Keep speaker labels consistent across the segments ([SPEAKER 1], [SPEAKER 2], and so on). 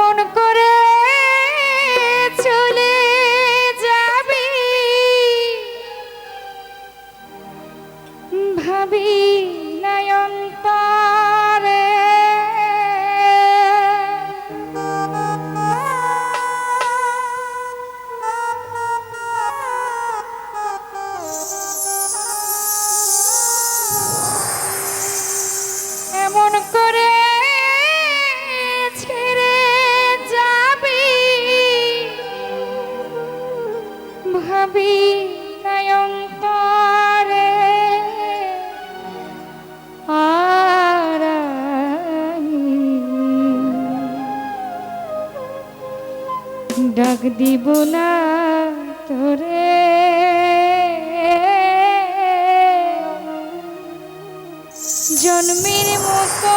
[SPEAKER 1] কেমন করে ডাক দিব না তোরে। জন্মের মতো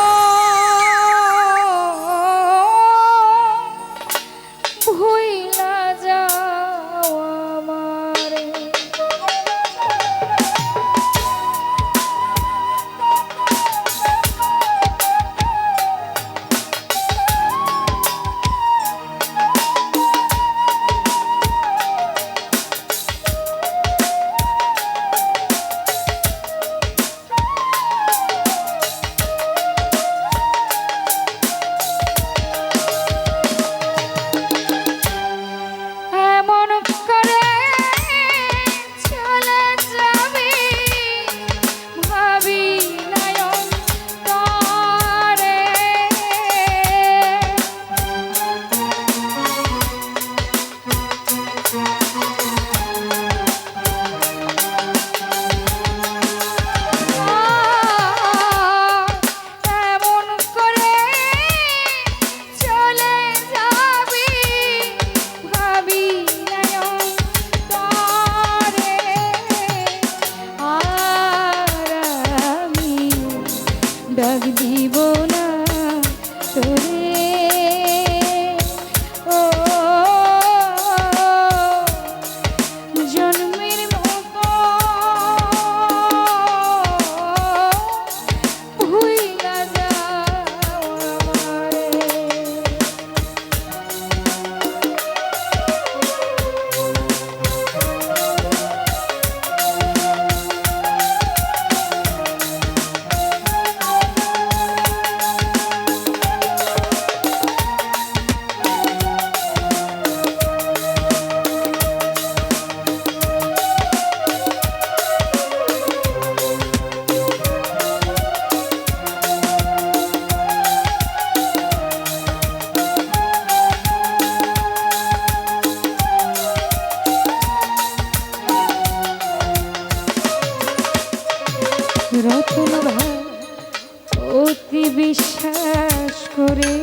[SPEAKER 1] বিশ্বাস করে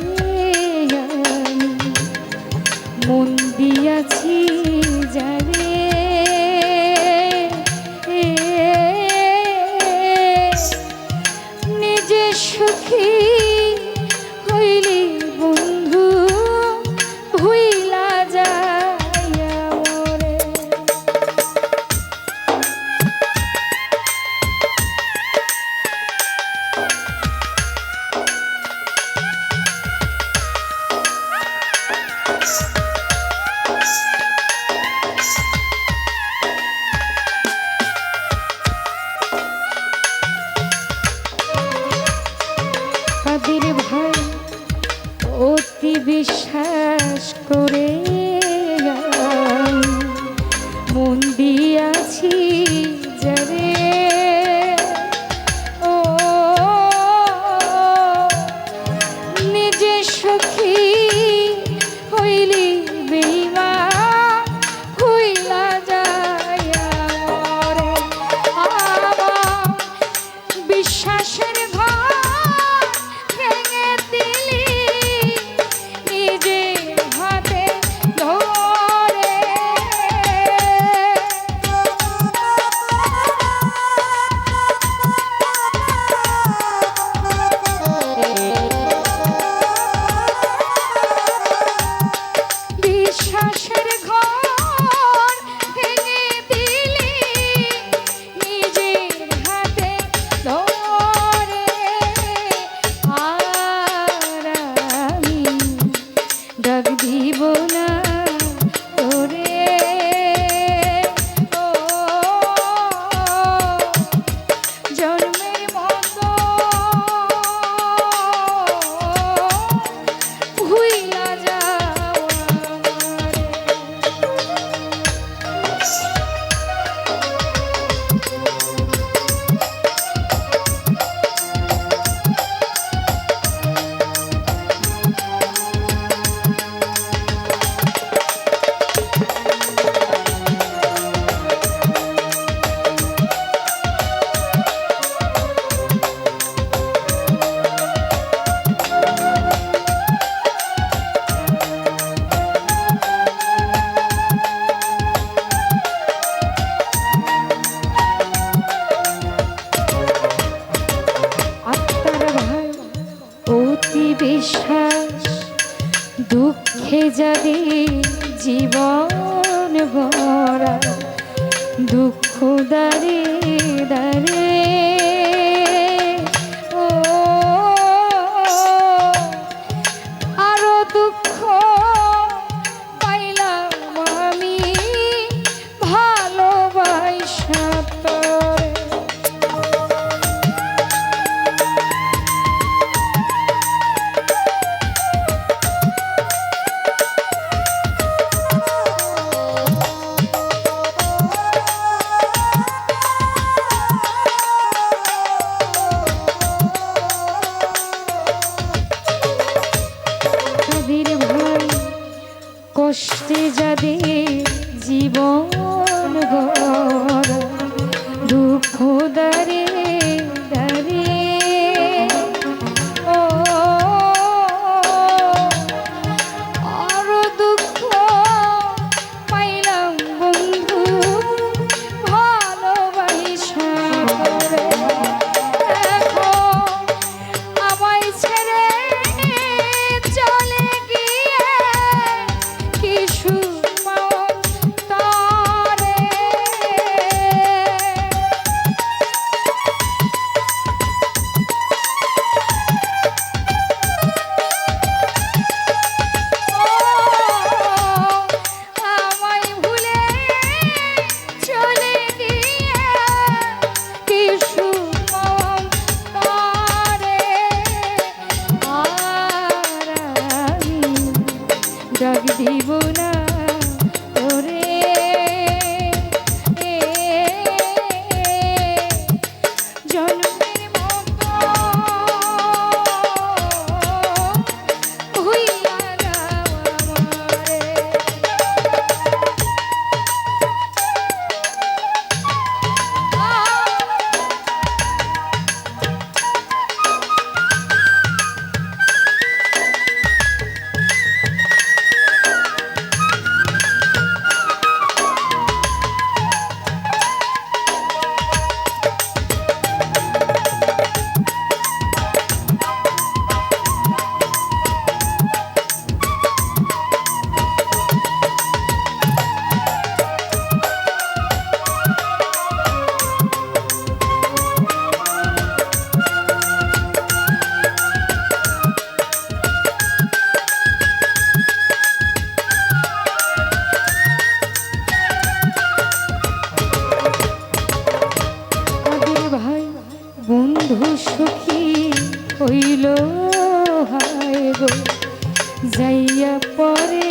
[SPEAKER 1] মন দিয়াছি জানে খাতির ভাই অতি বিশ্বাস করে মন দিয়াছি যারে ও নিজে সুখী হইলি বেশ দুঃখ দারি দারি জীবন দুঃখ দেয় যাইয়া পরে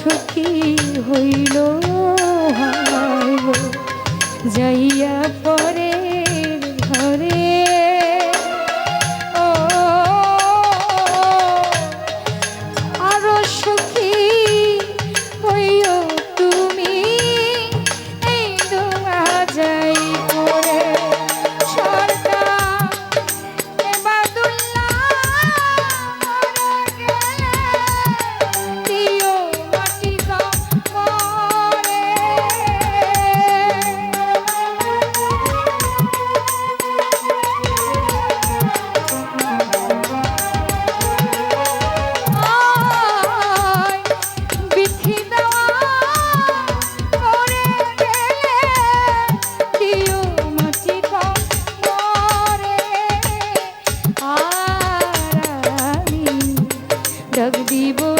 [SPEAKER 1] সুখী হইল যাই जग दीबो